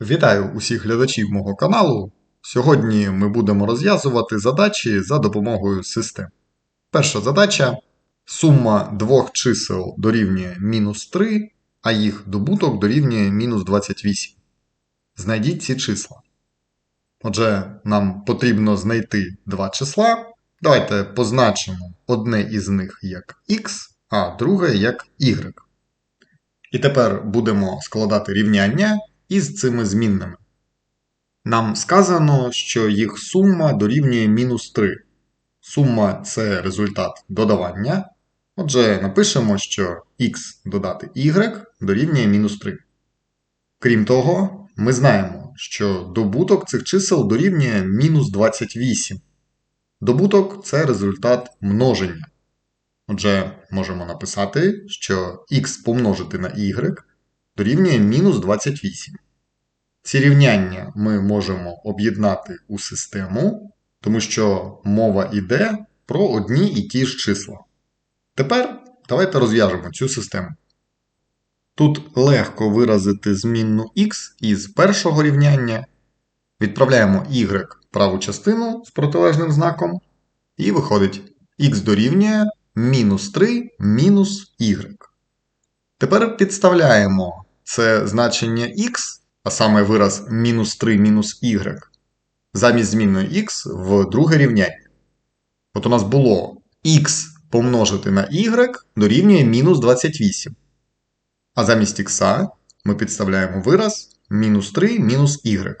Вітаю усіх глядачів мого каналу. Сьогодні ми будемо розв'язувати задачі за допомогою систем. Перша задача сума двох чисел дорівнює мінус 3, а їх добуток дорівнює мінус 28. Знайдіть ці числа. Отже, нам потрібно знайти два числа. Давайте позначимо одне із них як x, а друге як y. І тепер будемо складати рівняння із цими змінними. Нам сказано, що їх сума дорівнює мінус 3. Сума це результат додавання. Отже, напишемо, що x додати y дорівнює мінус 3. Крім того, ми знаємо, що добуток цих чисел дорівнює мінус 28. Добуток це результат множення. Отже, можемо написати, що x помножити на y дорівнює мінус 28. Ці рівняння ми можемо об'єднати у систему, тому що мова йде про одні і ті ж числа. Тепер давайте розв'яжемо цю систему. Тут легко виразити змінну x із першого рівняння. Відправляємо y праву частину з протилежним знаком, і виходить x дорівнює мінус 3 мінус y. Тепер підставляємо це значення x, а саме вираз мінус 3 мінус y, замість змінної x в друге рівняння. От у нас було x помножити на y дорівнює мінус 28. А замість x ми підставляємо вираз мінус 3 мінус y.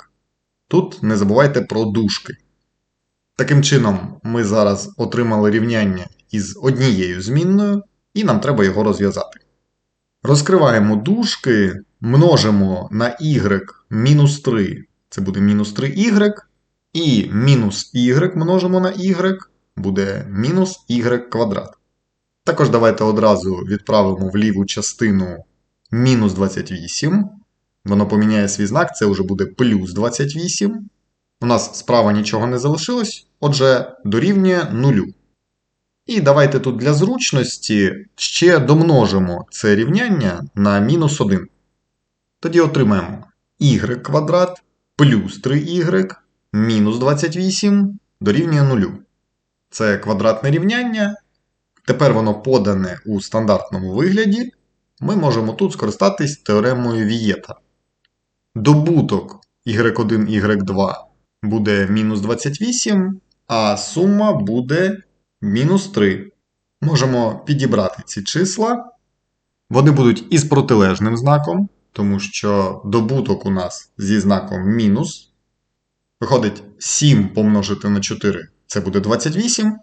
Тут не забувайте про дужки. Таким чином, ми зараз отримали рівняння із однією змінною, і нам треба його розв'язати. Розкриваємо дужки, множимо на y мінус 3, це буде мінус 3y, і мінус y множимо на y, буде мінус y квадрат. Також давайте одразу відправимо в ліву частину мінус 28. Воно поміняє свій знак, це вже буде плюс 28. У нас справа нічого не залишилось, отже, дорівнює нулю. І давайте тут для зручності ще домножимо це рівняння на мінус 1. Тоді отримаємо y квадрат плюс 3y мінус 28 дорівнює 0. Це квадратне рівняння. Тепер воно подане у стандартному вигляді. Ми можемо тут скористатись теоремою Вієта. Добуток y1 y2 буде мінус 28, а сума буде мінус 3. Можемо підібрати ці числа. Вони будуть із протилежним знаком, тому що добуток у нас зі знаком мінус. Виходить, 7 помножити на 4 це буде 28.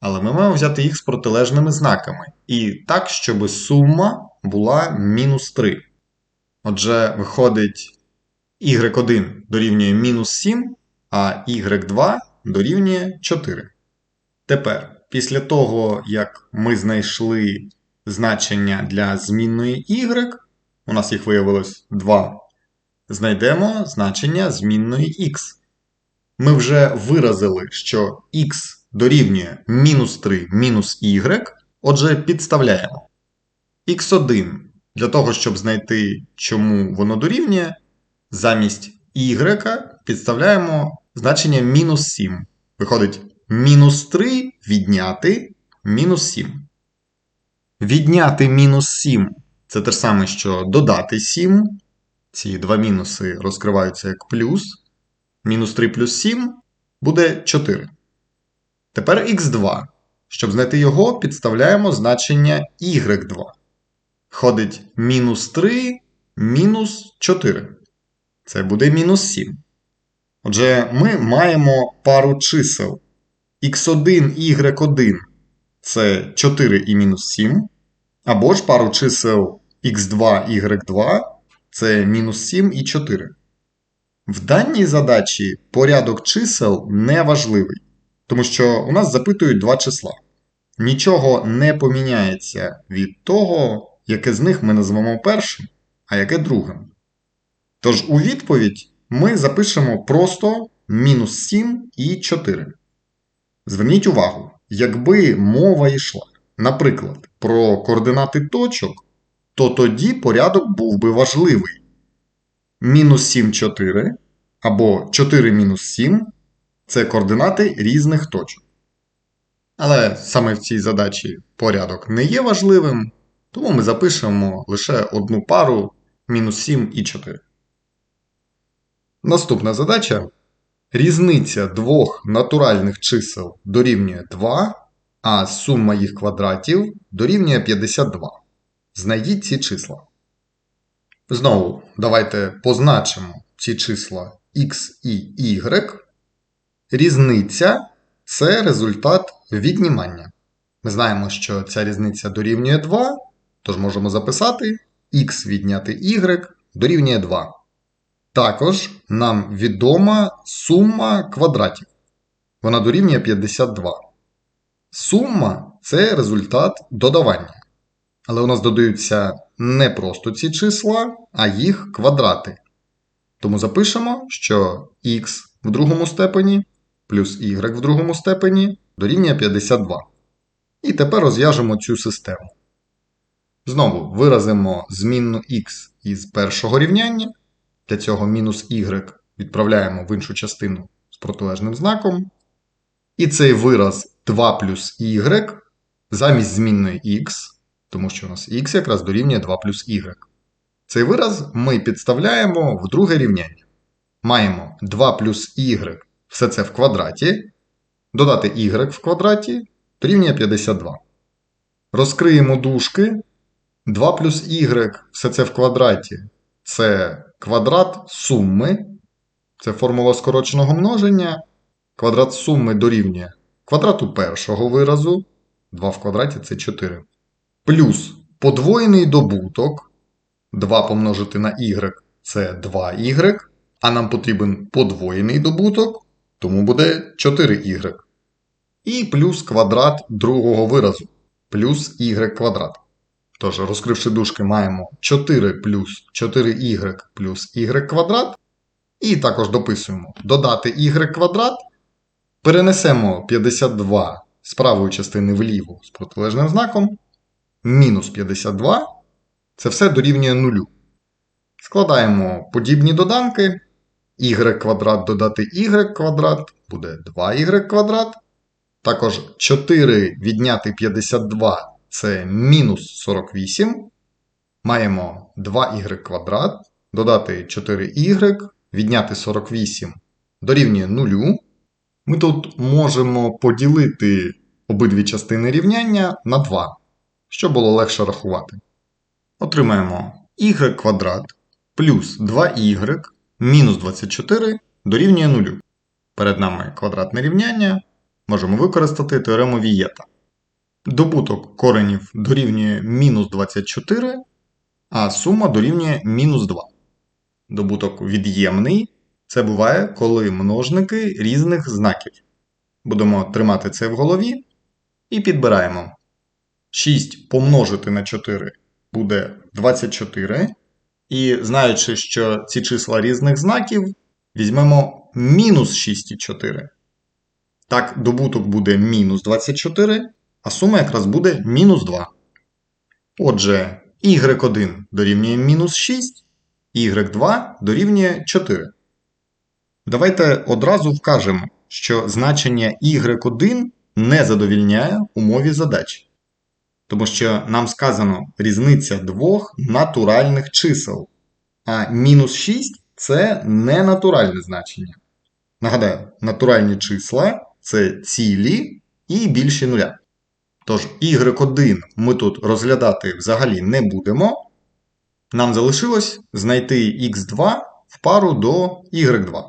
Але ми маємо взяти їх з протилежними знаками. І так, щоб сума була мінус 3. Отже, виходить, y1 дорівнює мінус 7, а y2 дорівнює 4. Тепер, після того, як ми знайшли значення для змінної y, у нас їх виявилось 2, знайдемо значення змінної x. Ми вже виразили, що x дорівнює мінус 3 мінус y, отже, підставляємо. x1 для того, щоб знайти, чому воно дорівнює, замість y підставляємо значення мінус 7. Виходить, мінус 3 відняти мінус 7. Відняти мінус 7 це те ж саме, що додати 7. Ці два мінуси розкриваються як плюс. Мінус 3 плюс 7 буде 4. Тепер х2. Щоб знайти його, підставляємо значення y2. Ходить мінус 3 мінус 4. Це буде мінус 7. Отже, ми маємо пару чисел. X1, y1 це 4 і мінус 7. Або ж пару чисел x2, y2 це мінус 7 і 4. В даній задачі порядок чисел не важливий, тому що у нас запитують два числа. Нічого не поміняється від того, яке з них ми назвемо першим, а яке другим. Тож у відповідь ми запишемо просто мінус 7 і 4. Зверніть увагу, якби мова йшла, наприклад, про координати точок, то тоді порядок був би важливий. мінус 7, 4 або 4 мінус 7 це координати різних точок. Але саме в цій задачі порядок не є важливим, тому ми запишемо лише одну пару мінус 7 і 4. Наступна задача. Різниця двох натуральних чисел дорівнює 2, а сума їх квадратів дорівнює 52. Знайдіть ці числа. Знову давайте позначимо ці числа x і y. Різниця це результат віднімання. Ми знаємо, що ця різниця дорівнює 2, тож можемо записати x відняти y дорівнює 2. Також нам відома сума квадратів. Вона дорівнює 52. Сума це результат додавання. Але у нас додаються не просто ці числа, а їх квадрати. Тому запишемо, що х в другому степені плюс y в другому степені дорівнює 52. І тепер розв'яжемо цю систему. Знову виразимо змінну х із першого рівняння. Для цього мінус y відправляємо в іншу частину з протилежним знаком. І цей вираз 2 плюс y замість змінної х, тому що у нас х якраз дорівнює 2 плюс y. Цей вираз ми підставляємо в друге рівняння. Маємо 2 плюс y, все це в квадраті. Додати y в квадраті дорівнює 52. Розкриємо дужки. 2 плюс y, все це в квадраті. Це квадрат суми. Це формула скороченого множення. Квадрат суми дорівнює квадрату першого виразу. 2 в квадраті це 4. Плюс подвоєний добуток. 2 помножити на y це 2y. А нам потрібен подвоєний добуток, тому буде 4y. І плюс квадрат другого виразу. Плюс y квадрат. Тож, розкривши дужки, маємо 4 плюс 4y плюс y квадрат. І також дописуємо додати y квадрат. Перенесемо 52 з правої частини вліву з протилежним знаком. Мінус 52. Це все дорівнює нулю. Складаємо подібні доданки. y квадрат додати y квадрат буде 2y квадрат. Також 4 відняти 52 це мінус 48. Маємо 2y квадрат, додати 4y, відняти 48 дорівнює 0. Ми тут можемо поділити обидві частини рівняння на 2, щоб було легше рахувати. Отримаємо y квадрат плюс 2y мінус 24 дорівнює 0. Перед нами квадратне рівняння. Можемо використати теорему Вієта. Добуток коренів дорівнює мінус 24, а сума дорівнює мінус 2. Добуток від'ємний. Це буває, коли множники різних знаків. Будемо тримати це в голові і підбираємо. 6 помножити на 4 буде 24. І знаючи, що ці числа різних знаків, візьмемо мінус 6,4. Так, добуток буде мінус 24 а сума якраз буде мінус 2. Отже, y1 дорівнює мінус 6, y2 дорівнює 4. Давайте одразу вкажемо, що значення y1 не задовільняє умові задачі. Тому що нам сказано різниця двох натуральних чисел. А мінус 6 це не натуральне значення. Нагадаю, натуральні числа це цілі і більші нуля. Тож y1 ми тут розглядати взагалі не будемо. Нам залишилось знайти x2 в пару до y2.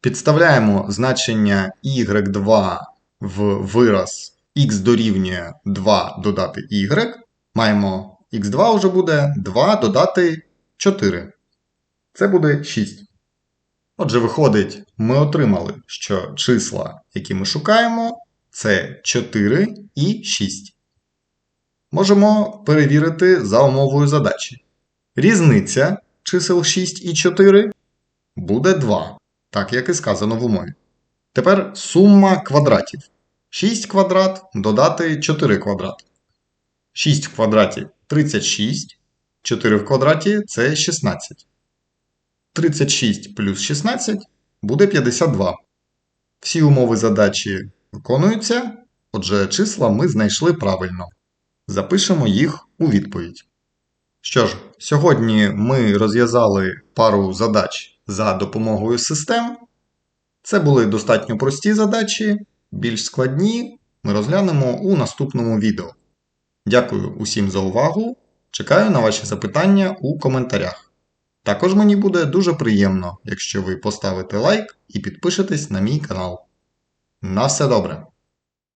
Підставляємо значення y2 в вираз x дорівнює 2 додати y. Маємо x2 вже буде 2 додати 4. Це буде 6. Отже, виходить, ми отримали, що числа, які ми шукаємо, це 4 і 6. Можемо перевірити за умовою задачі. Різниця чисел 6 і 4 буде 2, так як і сказано в умові. Тепер сума квадратів. 6 квадрат додати 4 квадрат. 6 в квадраті 36, 4 в квадраті це 16. 36 плюс 16 буде 52. Всі умови задачі виконуються, отже, числа ми знайшли правильно. Запишемо їх у відповідь. Що ж, сьогодні ми розв'язали пару задач за допомогою систем. Це були достатньо прості задачі, більш складні ми розглянемо у наступному відео. Дякую усім за увагу. Чекаю на ваші запитання у коментарях. Також мені буде дуже приємно, якщо ви поставите лайк і підпишетесь на мій канал. На все добре!